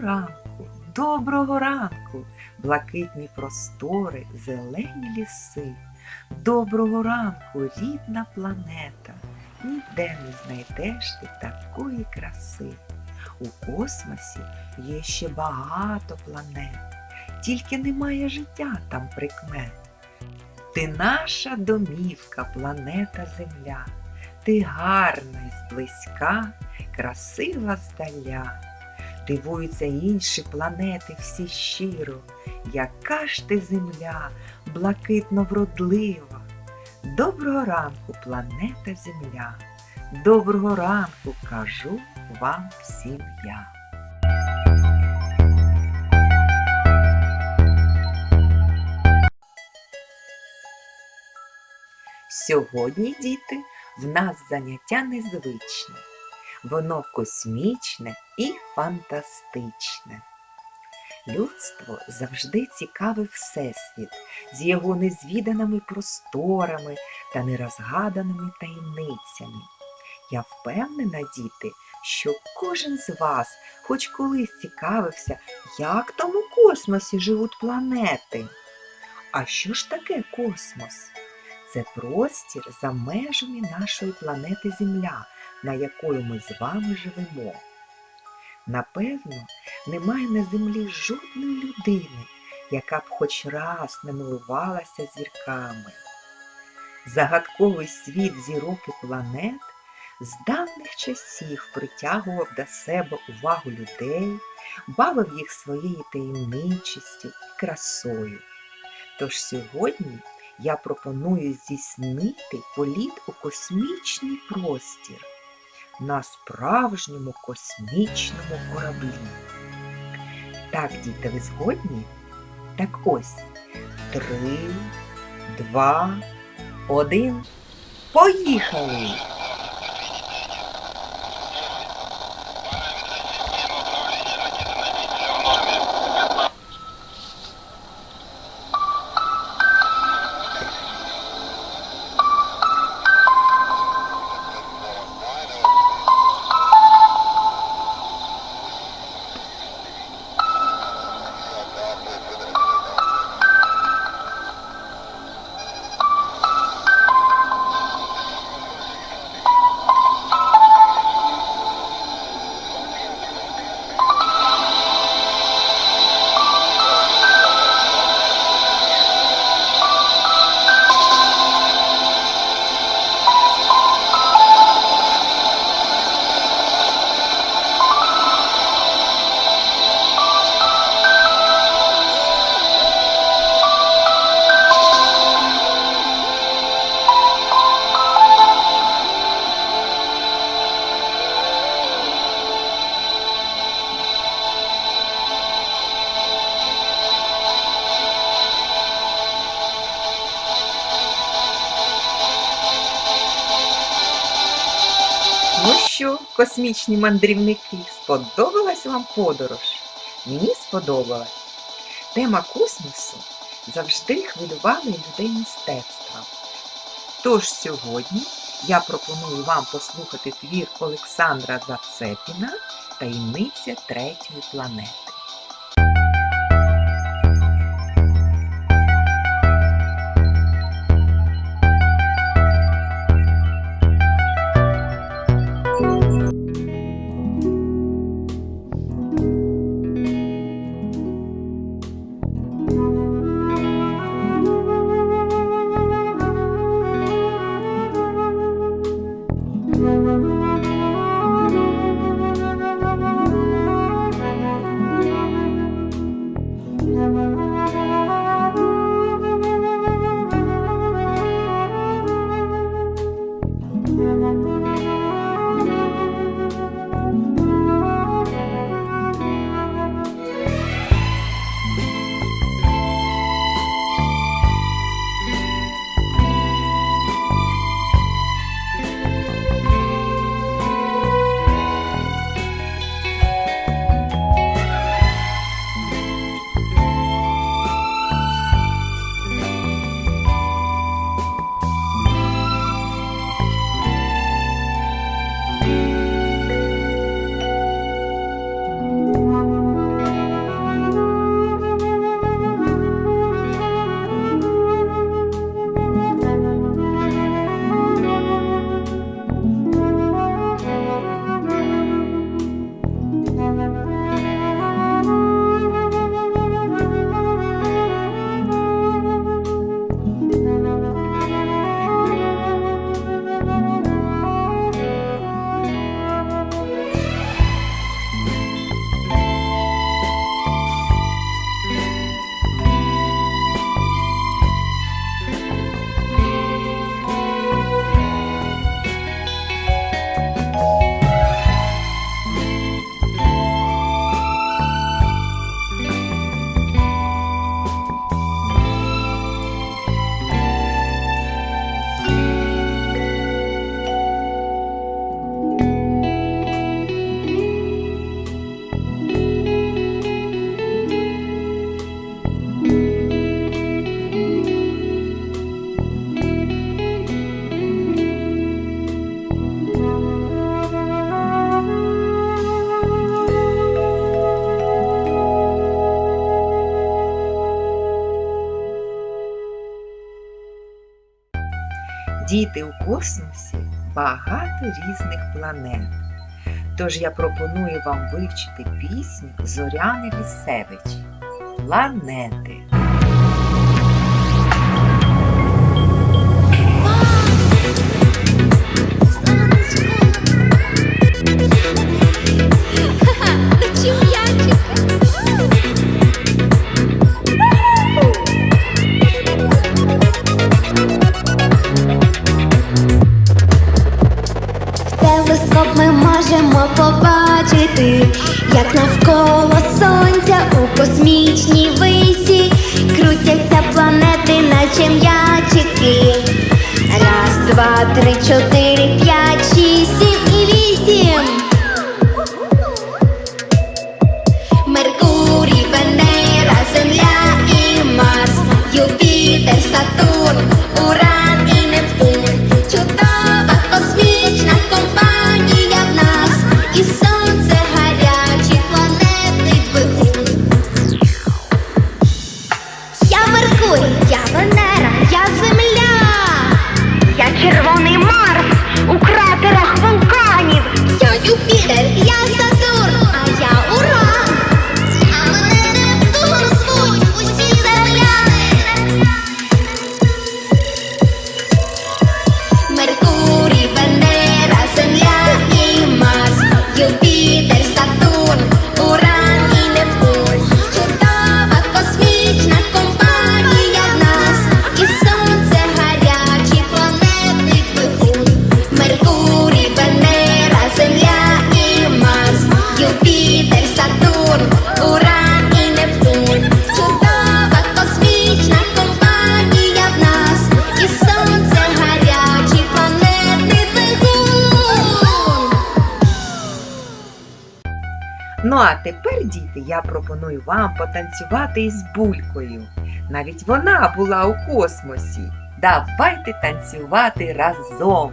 ранку, доброго ранку, блакитні простори, зелені ліси. Доброго ранку, рідна планета. Ніде не знайдеш ти такої краси. У космосі є ще багато планет, тільки немає життя там прикмет. Ти наша домівка, планета Земля, ти гарна й зблизька, красива здаля. Дивуються інші планети всі щиро, яка ж ти земля, блакитно вродлива. Доброго ранку, планета Земля. Доброго ранку кажу вам всім я. Сьогодні, діти, в нас заняття незвичне. Воно космічне і фантастичне. Людство завжди цікавий всесвіт з його незвіданими просторами та нерозгаданими таємницями. Я впевнена, діти, що кожен з вас хоч колись цікавився, як там у космосі живуть планети. А що ж таке космос? Це простір за межами нашої планети Земля, на якої ми з вами живемо. Напевно, немає на землі жодної людини, яка б хоч раз не милувалася зірками. Загадковий світ зірок і планет з давніх часів притягував до себе увагу людей, бавив їх своєю таємничістю і красою. Тож сьогодні я пропоную здійснити політ у космічний простір на справжньому космічному кораблі. Так, діти, ви згодні? Так ось три, два, один. Поїхали! Що, космічні мандрівники, сподобалась вам подорож? Мені сподобалась. Тема космосу завжди хвилювала людей мистецтва. Тож сьогодні я пропоную вам послухати твір Олександра Зацепіна Таємниця третьої планети. Діти у космосі багато різних планет. Тож я пропоную вам вивчити пісню Зоряни Лісевич. Планети. Побачити, як навколо сонця у космічній висі крутяться планети, наче м'ячики. Раз, два, три, чотири, п'ять, шість, сім і вісім. Меркурій, Венера, Земля і Марс, Юпітер, Сатурн, Уран Ну а тепер, діти, я пропоную вам потанцювати із булькою. Навіть вона була у космосі. Давайте танцювати разом.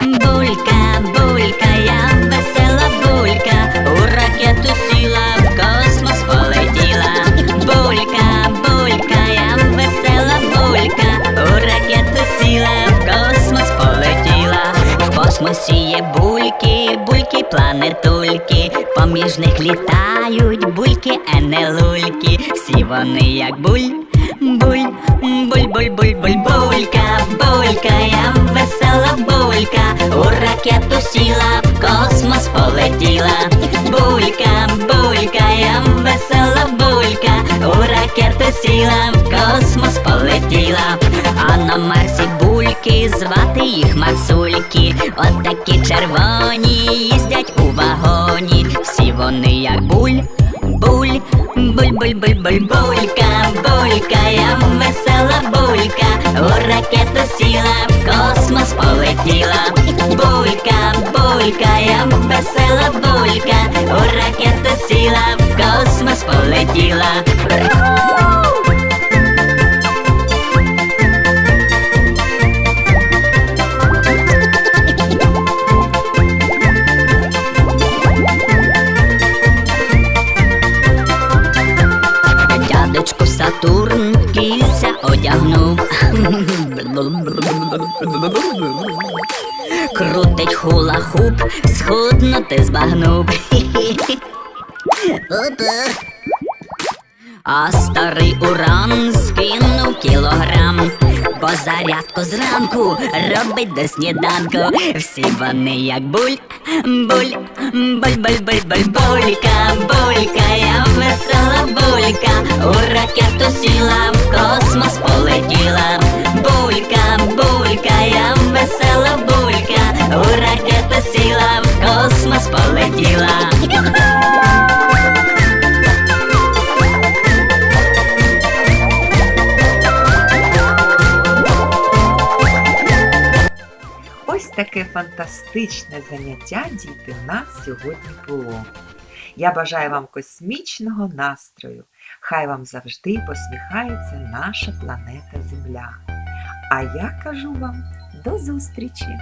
Булька, бульки, бульки, планетульки, поміж них літають бульки, енелульки. Всі вони як буль. Буль, буль, буль, буль, буль, булька, булька, я весела булька, у ракету сіла, в космос полетіла. Булька, булька, я весела булька, у ракету сіла, в космос полетіла. А на Марсі бульки, звати їх Марсульки, от такі червоні їздять у вагоні, всі вони як буль. Буль, буль, буль, буль, буль, булька, булька, я весела булька, у ракету сіла, в космос полетіла. Булька, булька, я весела булька, у ракету сіла, в космос полетіла. Крутить хула-хуп, схуднути збагнув. А старий уран скинув кілограм, бо зарядку зранку робить до сніданку. Всі вони як буль, буль, буль, буль, буль, буль, булька, булька, космос. Ось таке фантастичне заняття, діти, в нас сьогодні було. Я бажаю вам космічного настрою. Хай вам завжди посміхається наша планета Земля. А я кажу вам до зустрічі!